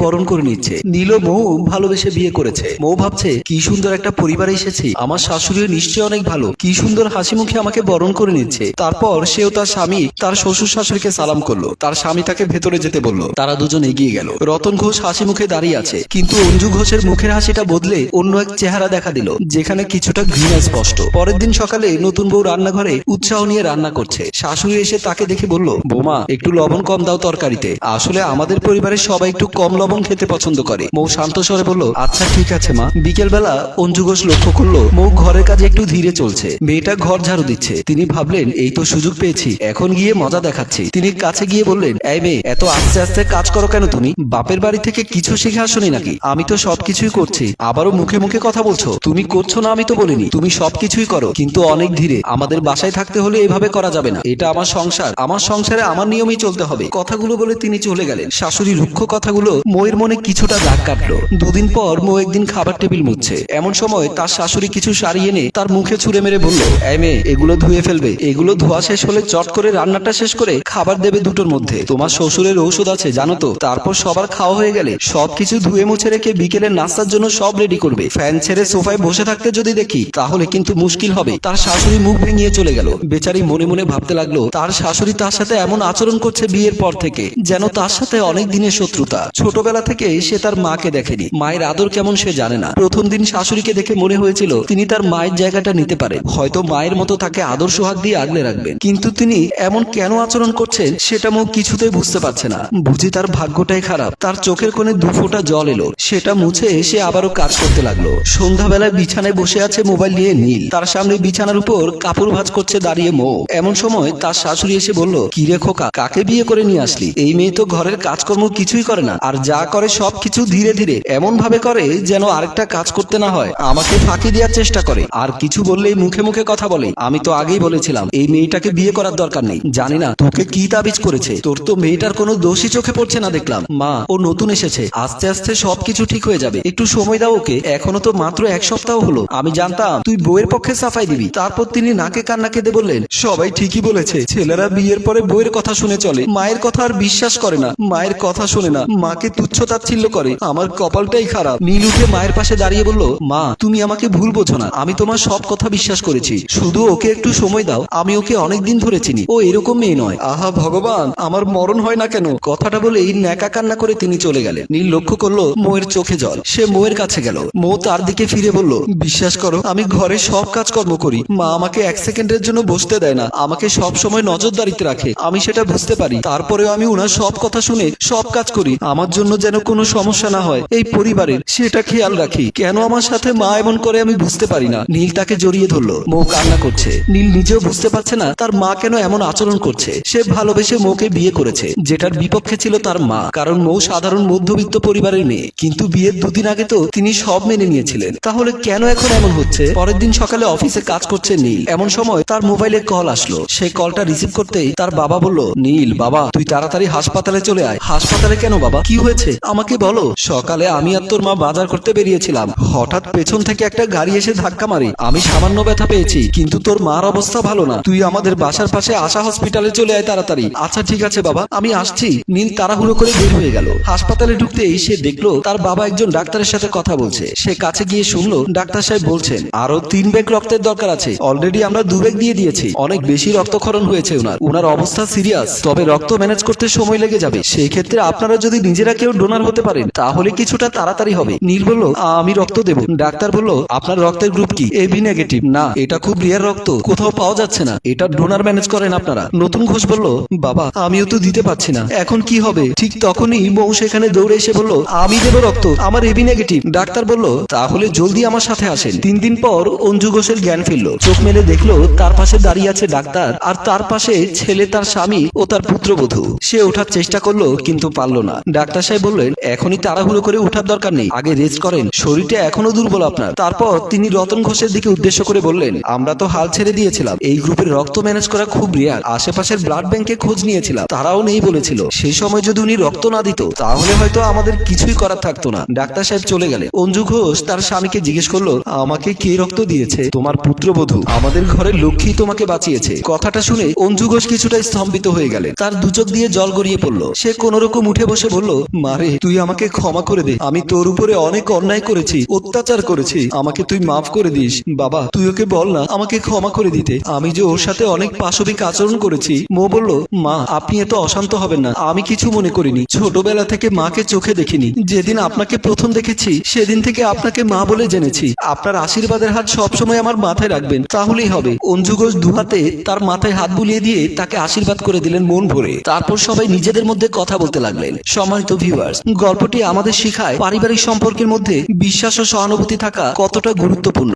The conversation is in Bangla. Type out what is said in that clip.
বরণ করে নিচ্ছে। নীল মৌ ভালোবেসে বিয়ে করেছে। মৌ ভাবছে, কি সুন্দর একটা পরিবারে এসেছি। আমার শাশুড়িও নিশ্চয়ই অনেক ভালো। কি সুন্দর হাসি মুখে আমাকে বরণ করে নিচ্ছে। তারপর সেও তার স্বামী তার শ্বশুর শাশুড়িকে সালাম করল। তার স্বামী তাকে ভেতরে যেতে বলল। তারা দুজন এগিয়ে গেল। রতন ঘোষ হাসি মুখে দাঁড়িয়ে আছে। কিন্তু অঞ্জু ঘোষের মুখের হাসিটা বদলে অন্য এক চেহারা দেখা দিল, যেখানে কিছুটা ঘৃণা স্পষ্ট। পরের দিন সকালে নতুন বউ রান্নাঘরে উৎসাহ নিয়ে রান্না করছে। শাশুড়ি এসে তাকে দেখে বলল, বোমা, একটু লবণ কম দাও তরকারিতে। আসলে আমাদের পরিবারের সবাই একটু কম লবণ খেতে পছন্দ করে। মৌ শান্ত স্বরে বলল আচ্ছা ঠিক আছে, মা। বিকেল বেলা অঞ্জু ঘোষ লক্ষ্য করল, মৌ ঘরের কাজে একটু ধীরে চলছে। মেয়েটা ঘর ঝাড়ু দিচ্ছে। তিনি ভাবলেন, এই তো সুযোগ পেয়েছি। এখন গিয়ে মজা দেখাচ্ছি। তিনি কাছে গিয়ে বললেন, এই মেয়ে, এত আস্তে আস্তে কাজ করো কেন তুমি? বাপের বাড়ি থেকে কিছু শিখে আসনি নাকি? আমি তো সবকিছুই করছি। আবারও মুখে মুখে কথা বলছো। তুমি করছ না, আমি তো বলিনি। তুমি সবকিছুই করো, কিন্তু অনেক ধীরে। আমাদের বাসায় থাকতে হলে এভাবে করা যাবে না। এটা আমার সংসার। আমার সংসারে আমার নিয়মেই চলতে হবে। কথাগুলো বলে তিনি চলে গেলেন। শাশুড়ি রুক্ষ কথাগুলো মোয়ের মনে কিছুটা দাগ কাটলো। দুদিন পর মো একদিন খাবার টেবিল মুছছে। এমন সময় তার শাশুড়ি কিছু শাড়ি এনে তার মুখে ছুঁড়ে মেরে বলল, এই মেয়ে, এগুলো ধুয়ে ফেলবে। এগুলো ধোয়া শেষ হলে চট করে রান্নাটা শেষ করে খাবার দেবে দুটোর মধ্যে। তোমার শ্বশুরের ঔষধ আছে, জানো তো? তারপর সবার খাওয়া হয়ে গেলে সবকিছু ধুয়ে মুছে রেখে বিকেলের নাস্তার জন্য সব রেডি করবে। ফ্যান ছেড়ে সোফায় বসে থাকতে যদি দেখি, তাহলে কিন্তু মুশকিল হবে। তার শাশুড়ি মুখ ভেঙিয়ে চলে গেল। বেচারি মনে মনে ভাবতে লাগল, তার শাশুড়ি তার সাথে এমন আচরণ করছে বিয়ের পর থেকে, যেন তার সাথে অনেক দিনের শত্রুতা। ছোটবেলা থেকে সে তার মাকে দেখেনি। মায়ের আদর কেমন সে জানে না। প্রথম দিন শাশুড়িকে দেখে মনে হয়েছিল তিনি তার মায়ের জায়গাটা নিতে পারেন হয়তো মায়ের মতো তাকে আদর্শ হাত দিয়ে আগলে রাখবেন। কিন্তু তিনি এমন কেন আচরণ করছেন সেটা মুখ কিছুতেই বুঝতে পারছে না। বুঝি তার ভাগ্যটাই খারাপ। তার চোখের কোণে দু ফোঁটা জল এলো। সেটা মুছে সে আবারও কাজ করতে লাগল। সন্ধ্যাবেলায় বিছানায় বসে আছে মোবাইল নিয়ে নীল। তার সামনে বিছানার উপর কাপড় ভাঁজ করছে দাঁড়িয়ে মৌ। এমন সময় তার শাশুড়ি এসে বলল কি রে খোকা, কাকে বিয়ে করে নিয়ে আসলি? এই মেয়ে তো ঘরের কাজকর্ম কিছুই করে না। আর যা করে সব কিছু ধীরে ধীরে এমন ভাবে করে যেন আরেকটা কাজ করতে না হয়। আমাকে ফাঁকি দেওয়ার চেষ্টা করে। আর কিছু বললেই মুখে মুখে কথা বলে। আমি তো আগেই বলেছিলাম, এই মেয়েটাকে বিয়ে করার দরকার নেই। জানি না, তোকে কি তাবিজ করেছে? তোর তো মেয়েটার কোনো দোষী চোখে পড়ছে না দেখলাম। মা, ও নতুন এসেছে। আস্তে আস্তে সবকিছু ঠিক হয়ে যাবে। একটু সময় দাও ওকে। এখনও তো মাত্র এক সপ্তাহ হলো। আমি জানতাম, তুই বইয়ের পক্ষে সাফাই দিবি। তারপর তিনি নাকে কান্না কেঁদে বললেন, সবাই ঠিকই বলেছে। ছেলেরা বিয়ের পরে বইয়ের কথা শুনে চলে। মায়ের কথা আর বিশ্বাস করে না। মায়ের কথা শোনে না। মাকে তুচ্ছ তাচ্ছিল্য করে। আমার কপালটাই খারাপ। নীল উঠে মায়ের পাশে দাঁড়িয়ে বলল, মা, তুমি আমাকে ভুল বোঝো না। আমি তোমার সব কথা বিশ্বাস করেছি। শুধু ওকে একটু সময় দাও। আমি ওকে অনেক দিন ধরে চিনি। ও এরকম মেয়ে নয়। আহা, ভগবান! আমার মরণ হয় না কেন? কথাটা বলে এই ন্যাকা কান্না করে তিনি চলে গেলেন। নীল লক্ষ্য করল, মোয়ের চোখে জল। সে মোয়ের কাছে গেল। মো তার দিকে ফিরে বলল, বিশ্বাস করো, আমি ঘরে সব কাজকর্ম করি। মা আমাকে এক সেকেন্ডের জন্য বসতে দেয় না। আমাকে সব সময় নজরদারিতে রাখে। আমি সেটা বুঝতে পারি। তারপরেও আমি ওনার সব কথা শুনে সব কাজ করি। আমার জন্য যেন কোনো সমস্যা না হয়। এই পরিবারের সেটা খেয়াল রাখি। কেন আমার সাথে মা এমন করে আমি বুঝতে পারি না? নীল তাকে জড়িয়ে ধরলো। মৌ কান্না করছে। নীল নিজেও বুঝতে পারছে না তার মা কেন এমন আচরণ করছে। সে ভালোবেসে মৌকে বিয়ে করেছে। যেটার বিপক্ষে ছিল তার মা। কারণ মৌ সাধারণ মধ্যবিত্ত পরিবারের মেয়ে। কিন্তু বিয়ের দুদিন আগে তো তিনি সব মেনে নিয়েছিলেন। তাহলে কেন এখন এমন হচ্ছে? পরের দিন সকালে অফিসে কাজ করছে নীল। এমন সময় তার মোবাইলে কল আসলো। সেই কলটা রিসিভ করতেই তার বাবা বলল, নীল, বাবা, তুই তাড়াতাড়ি হাসপাতালে চলে আয়। হাসপাতালে কেন বাবা? কি হয়েছে? আমাকে বলো, সকালে আমি আর তোর মা বাজার করতে বেরিয়েছিলাম। হঠাৎ পেছন থেকে একটা গাড়ি এসে ধাক্কা মারে। আমি সামান্য ব্যথা পেয়েছি, কিন্তু তোর মার অবস্থা ভালো না। তুই আমাদের বাসার পাশে আশা হসপিটালে চলে আয় তাড়াতাড়ি। আচ্ছা ঠিক আছে বাবা, আমি আসছি। নীল তাড়াহুড়ো করে বের হয়ে গেল। হাসপাতালে ঢুকতেই সে দেখল, তার বাবা একজন ডাক্তারের সাথে কথা বলছে। সে কাছে গিয়ে শুনলো, ডাক্তার সাহেব বলছেন, আরও তিন ব্যাগ রক্তের দরকার আছে। অলরেডি আমরা দু ব্যাগ দিয়ে দিয়েছি। অনেক বেশি রক্তক্ষরণ হয়েছে ওনার। ওনার অবস্থা সিরিয়াস তবে রক্ত ম্যানেজ করতে সময় লেগে যাবে। সেই ক্ষেত্রে আপনারা যদি নিজেরা কেউ ডোনার হতে পারেন তাহলে কিছুটা তাড়াতাড়ি হবে। নীল বলল, আমি রক্ত দেব। ডাক্তার বলল, আপনার রক্তের গ্রুপ কি? এবি নেগেটিভ না, এটা খুব রিয়ার রক্ত, কোথাও পাওয়া যাচ্ছে না। এটা ডোনার ম্যানেজ করেন আপনারা। নতুন ঘোষ বলল, বাবা, আমিও তো দিতে পারছি না। এখন কি হবে? ঠিক তখনই মৌ সেখানে দৌড়ে এসে বলল, আমি দেব রক্ত, আমার এবি নেগেটিভ ডাক্তার বলল, তাহলে জলদি আমার সাথে আসেন। তিন দিন পর অঞ্জু ঘোষের জ্ঞান ফিরল। চোখ মেলে দেখল, তার পাশে দাঁড়িয়ে আছে ডাক্তার, আর তার পাশে ছেলে, তার স্বামী ও তার পুত্রবধূ। সে ওঠার চেষ্টা করল, কিন্তু পারল না। ডাক্তার সাহেব বললেন, এখনই তাড়াহুড়ো করে ওঠার দরকার নেই। আগে রেস্ট করেন। শরীরটা এখনও দুর্বল আপনার। তারপর তিনি রতন ঘোষের দিকে উদ্দেশ্য করে বললেন, আমরা তো হাল ছেড়ে দিয়েছিলাম। এই গ্রুপের রক্ত ম্যানেজ করা খুব রিয়ার। আশেপাশের ব্লাড ব্যাংকে খোঁজ নিয়েছিলাম। তারাও নেই বলেছিল। সেই সময় যদি উনি রক্ত না দিত, তাহলে হয়তো আমাদের কিছুই করার থাকতো না। ডাক্তার সাহেব চলে গেলে অঞ্জু ঘোষ তার স্বামীকে জিজ্ঞেস করল, আমাকে কে রক্ত দিয়েছে? তোমার পুত্রবধূ। আমাদের ঘরের লক্ষ্মী তোমাকে বাঁচিয়েছে। কথাটা শুনে অঞ্জু ঘোষ কিছুটা স্তম্ভিত হয়ে গেলেন। তার দুচোখ দিয়ে জল গড়িয়ে পড়ল। সে কোন রকম উঠে বসে বলল মারে, তুই আমাকে ক্ষমা করে দে। আমি তোর উপরে অনেক অন্যায় করেছি, অত্যাচার করেছি। আমাকে তুই মাফ করে দিস। বাবা, তুই ওকে বল না, আমাকে ক্ষমা করে দিতে। আমি যে ওর সাথে অনেক পাশবিক আচরণ করেছি, মো বলল, মা, আপনি এত অশান্ত হবেন না। আমি কিছু মনে করিনি। ছোটবেলা থেকে মাকে চোখে দেখিনি। যেদিন আপনাকে প্রথম দেখেছি, সেদিন থেকে আপনাকে মা বলে জেনেছি। আপনার আশীর্বাদের হাত সবসময় আমার মাথায় রাখবেন। তাহলেই হবে। অঞ্জু ঘোষ দুহাতে তার মাথায় হাত বুলিয়ে দিয়ে তাকে আশীর্বাদ করে দিলেন মন ভরে। তারপর সবাই নিজেদের মধ্যে কথা বলতে লাগলেন। সম্মানিত ভিউয়ার্স গল্পটি আমাদের শেখায় পারিবারিক সম্পর্কের মধ্যে বিশ্বাস ও সহানুভূতি থাকা কতটা গুরুত্বপূর্ণ।